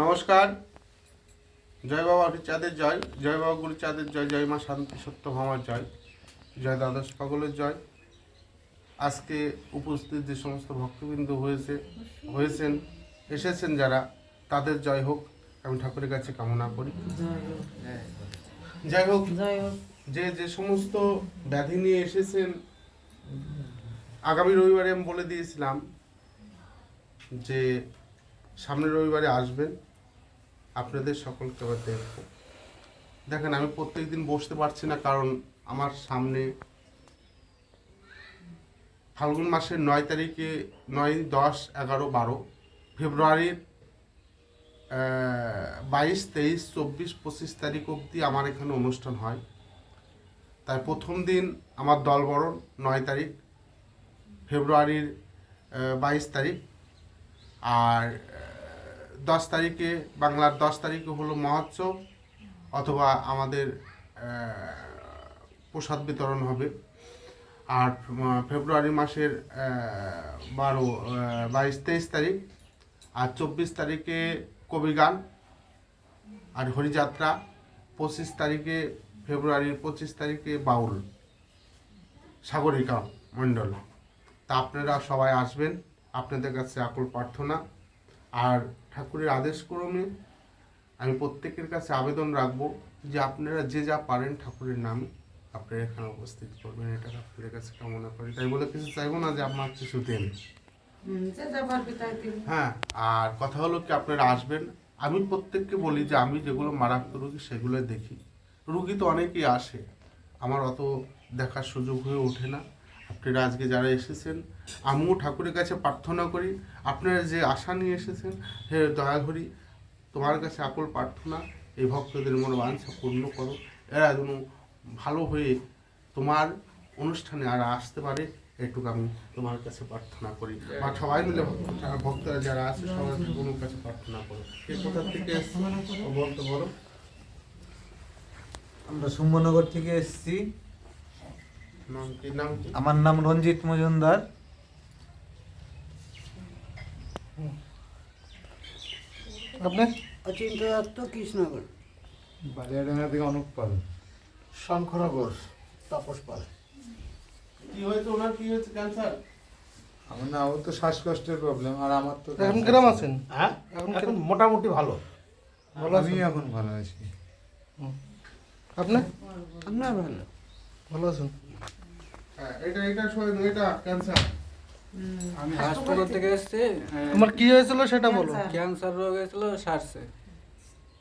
নমস্কার। জয় বাবা চাঁদের জয়। জয় বাবা গুরু চাঁদের জয়। জয় মা শান্তি সত্য ভামার জয়। জয় দ্বাদশ পাগলের জয়। আজকে উপস্থিত যে সমস্ত ভক্তবৃন্দ হয়েছে হয়েছেন এসেছেন যারা তাদের জয় হোক। আমি ঠাকুরের কাছে কামনা করি। যাই হোক। যাই হোক। যে যে সমস্ত ব্যাধি নিয়ে এসেছেন আগামী রবিবারে আমি বলে দিয়েছিলাম যে সামনের রবিবারে আসবেন। আপনাদের সকলকে আবার দেখব। দেখেন, আমি প্রত্যেক দিন বসতে পারছি না, কারণ আমার সামনে ফাল্গুন মাসের নয় তারিখে নয়, দশ, এগারো, বারো, ফেব্রুয়ারির বাইশ, তেইশ, চব্বিশ, পঁচিশ তারিখ অবধি আমার এখানে অনুষ্ঠান হয়। তাই প্রথম দিন আমার দলবরণ নয় তারিখ, ফেব্রুয়ারির বাইশ তারিখ। আর দশ তারিখে, বাংলার দশ তারিখে হলো মহোৎসব অথবা আমাদের প্রসাদ বিতরণ হবে। আর ফেব্রুয়ারি মাসের বারো বাইশ, তেইশ তারিখ আর চব্বিশ তারিখে কবিগান আর হরিযাত্রা, পঁচিশ তারিখে ফেব্রুয়ারির পঁচিশ তারিখে বাউল, সাগরিকা মণ্ডল। তা আপনারা সবাই আসবেন, আপনাদের কাছে আকুল প্রার্থনা। আর ঠাকুরের আদেশ ক্রমে আমি প্রত্যেকের কাছে আবেদন রাখব যে আপনারা যে যা পারেন ঠাকুরের নামে আপনারা এখানে উপস্থিত করবেন। এটা ঠাকুরের কাছে কামনা করি। তাই বলে কিছু চাইব না যে আপনার কিছু দেন। হ্যাঁ আর কথা হলো কি আপনারা আসবেন। আমি প্রত্যেককে বলি যে আমি যেগুলো মারাত্মক রুগী সেগুলো দেখি। রুগী তো অনেকেই আসে। আমার অত দেখার সুযোগ হয়ে ওঠে না। আপনারা আজকে যারা এসেছেন, আমিও ঠাকুরের কাছে প্রার্থনা করি। আপনারা যে আশা নিয়ে এসেছেন, হে দয়াঘরি তোমার কাছে আকল প্রার্থনা, এই ভক্তদের মনে বাঞ্ছা পূর্ণ করো। এরা যেন ভালো হয়ে তোমার অনুষ্ঠানে আর আসতে পারে, এটুকু আমি তোমার কাছে প্রার্থনা করি। বা সবাই মিলে ভক্ত- ভক্তরা যারা আছে, সবাই কোনো কাছে প্রার্থনা করো। কে কোথা থেকে বলতে বলো। আমরা সুম্বনগর থেকে এসেছি। আমার নাম রঞ্জিত মজুমদার। আপনার অচিন্ত দত্ত কৃষ্ণগর বালিয়াডাঙ্গা থেকে অনুপ পাল। শঙ্করগর তাপস পাল। কি হয়েছে ওনার? কি হয়েছে? ক্যান্সার? আমার না ও তো শ্বাসকষ্টের প্রবলেম আর আমার তো এখন কিরম আছেন? হ্যাঁ? এখন এখন মোটামুটি ভালো। ভালো আমি এখন ভালো আছি। আপনি? আপনার ভালো। ভালো আছেন? হ্যাঁ এটা এটা শোনেন এটা ক্যান্সার আমি হাসপাতাল থেকে এসেছি? তোমার কি হয়েছিল সেটা বলো। ক্যান্সার। রোগ হয়েছিল সারছে।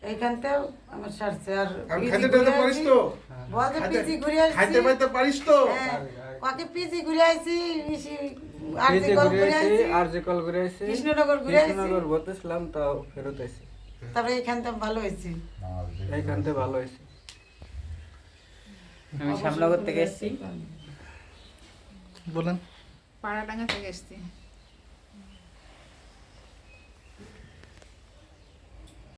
এইখানতেও আমার সারছে আর আমি পিজি খাইতে ঘুরে টাইতে পারিস তো? বলতে পিজি ঘুরে আসছি খাইতে পাইতে পারিস তো? হ্যাঁ, কাকে পিজি ঘুরে আসছি আরজি কল ঘুরে ঘুরে আসছি আর কল ঘুরে এসেছি কৃষ্ণনগর ঘুরে আসছি কৃষ্ণনগর বলতেছিলাম তাও ফেরত এসেছি তারপরে এইখান ভালো হয়েছি। ভালো হয়েছে। আমি শ্যামনগর থেকে এসেছি। বলেন। পাড়াডাঙ্গা থেকে এসেছি।